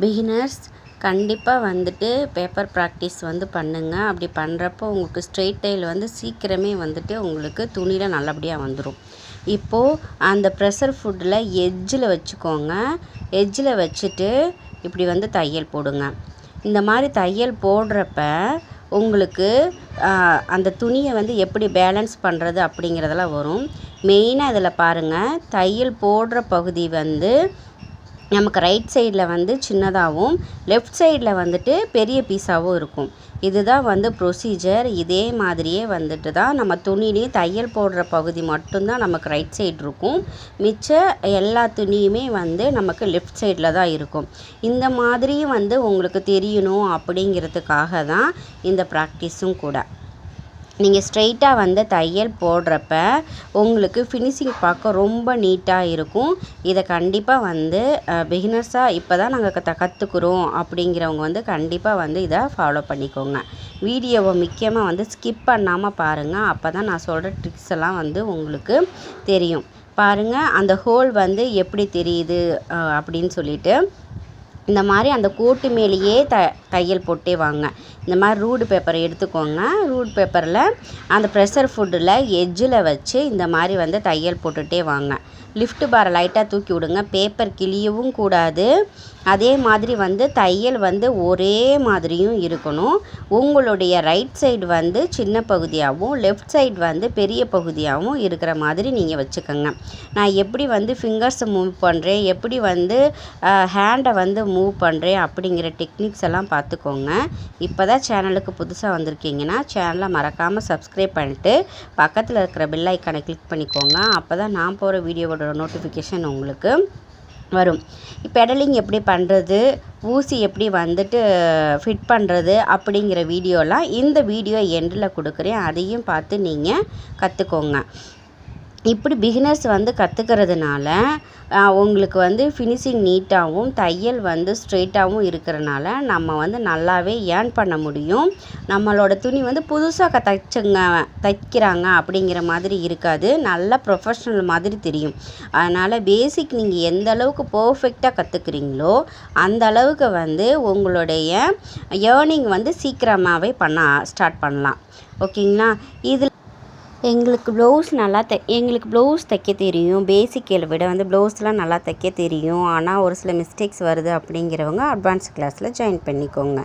Beginners கண்டிப்பாக வந்துட்டு paper practice வந்து பண்ணுங்கள் அப்படி பண்ணுறப்போ உங்களுக்கு ஸ்ட்ரெயிட் டைல் வந்து சீக்கிரமே வந்துட்டு உங்களுக்கு துணியில் நல்லபடியாக வந்துடும் இப்போது அந்த ப்ரெஷர் ஃபுட்டில் எஜ்ஜில் வச்சுக்கோங்க. எஜ்ஜில் வச்சுட்டு இப்படி வந்து தையல் போடுங்க. இந்த மாதிரி தையல் போடுறப்ப உங்களுக்கு அந்த துணியை வந்து எப்படி பேலன்ஸ் பண்ணுறது அப்படிங்கிறதெல்லாம் வரும். மெயினாக இதில் பாருங்கள் தையல் போடுற பகுதி வந்து நமக்கு ரைட் சைடில் வந்து சின்னதாகவும் லெஃப்ட் சைடில் வந்துட்டு பெரிய பீஸாகவும் இருக்கும். இதுதான் வந்து ப்ரொசீஜர் இதே மாதிரியே வந்துட்டு தான் நம்ம துணியிலே தையல் போடுற பகுதி மட்டும்தான் நமக்கு ரைட் சைடு இருக்கும். மிச்ச எல்லா துணியுமே வந்து நமக்கு லெஃப்ட் சைடில் தான் இருக்கும். இந்த மாதிரியும் வந்து உங்களுக்கு தெரியணும் அப்படிங்கிறதுக்காக தான் இந்த ப்ராக்டிஸும் கூட. நீங்கள் ஸ்ட்ரெயிட்டாக வந்து தையல் போடுறப்ப உங்களுக்கு ஃபினிஷிங் பார்க்க ரொம்ப நீட்டாக இருக்கும். இதை கண்டிப்பாக வந்து பிகினர்ஸாக இப்போ தான் நாங்கள் கற்று கற்றுக்குறோம் அப்படிங்கிறவங்க வந்து கண்டிப்பாக வந்து இதை ஃபாலோ பண்ணிக்கோங்க. வீடியோவை முக்கியமாக வந்து ஸ்கிப் பண்ணாமல் பாருங்கள் அப்போ தான் நான் சொல்கிற ட்ரிக்ஸ் எல்லாம் வந்து உங்களுக்கு தெரியும். பாருங்கள் அந்த ஹோல் வந்து எப்படி தெரியுது அப்படின்னு சொல்லிட்டு. இந்த மாதிரி அந்த கோட்டு மேலேயே த தையல் போட்டே வாங்க. இந்த மாதிரி ரூடு பேப்பரை எடுத்துக்கோங்க. ரூட் பேப்பரில் அந்த ப்ரெஷர் ஃபுட்டில் எஜ்ஜில் வச்சு இந்த மாதிரி வந்து தையல் போட்டுகிட்டே வாங்க. லிஃப்ட் பாரை லைட்டாக தூக்கி விடுங்க. பேப்பர் கிழியவும் கூடாது. அதே மாதிரி வந்து தையல் வந்து ஒரே மாதிரியும் இருக்கணும். உங்களுடைய ரைட் சைடு வந்து சின்ன பகுதியாகவும் லெஃப்ட் சைடு வந்து பெரிய பகுதியாகவும் இருக்கிற மாதிரி நீங்கள் வச்சுக்கோங்க. நான் எப்படி வந்து ஃபிங்கர்ஸை மூவ் பண்ணுறேன் எப்படி வந்து ஹேண்டை வந்து மூவ் பண்ணுறேன் அப்படிங்கிற டெக்னிக்ஸ் எல்லாம் பார்த்துக்கோங்க. இப்போ தான் சேனலுக்கு புதுசாக வந்திருக்கீங்கன்னா சேனலை மறக்காமல் சப்ஸ்கிரைப் பண்ணிட்டு பக்கத்தில் இருக்கிற பெல் ஐக்கானை கிளிக் பண்ணிக்கோங்க. அப்போ தான் நான் போகிற வீடியோவோட நோட்டிஃபிகேஷன் உங்களுக்கு வரும். பெடலிங் எப்படி பண்ணுறது ஊசி எப்படி வந்துட்டு ஃபிட் பண்ணுறது அப்படிங்கிற வீடியோலாம் இந்த வீடியோ எண்டில் கொடுக்குறேன். அதையும் பார்த்து நீங்கள் கற்றுக்கோங்க இப்படி பிகினர்ஸ் வந்து கற்றுக்கிறதுனால உங்களுக்கு வந்து ஃபினிஷிங் நீட்டாகவும் தையல் வந்து ஸ்ட்ரெயிட்டாகவும் இருக்கிறனால நம்ம வந்து நல்லாவே ஏர்ன் பண்ண முடியும். நம்மளோட துணி வந்து புதுசாக தைச்சங்க தைக்கிறாங்க அப்படிங்கிற மாதிரி இருக்காது. நல்ல ப்ரொஃபஷ்னல் மாதிரி தெரியும். அதனால் பேசிக் நீங்கள் எந்த அளவுக்கு பர்ஃபெக்டாக கற்றுக்குறீங்களோ அந்த அளவுக்கு வந்து உங்களுடைய ஏர்னிங் வந்து சீக்கிரமாகவே பண்ண ஸ்டார்ட் பண்ணலாம். ஓகேங்களா? இதில் எங்களுக்கு ப்ளவுஸ் நல்லா தை எங்களுக்கு ப்ளவுஸ் தைக்க தெரியும். பேசிக்கை விட வந்து ப்ளவுஸ்லாம் நல்லா தைக்க தெரியும். ஆனால் ஒரு சில மிஸ்டேக்ஸ் வருது அப்படிங்கிறவங்க அட்வான்ஸ் கிளாஸில் ஜாயின் பண்ணிக்கோங்க.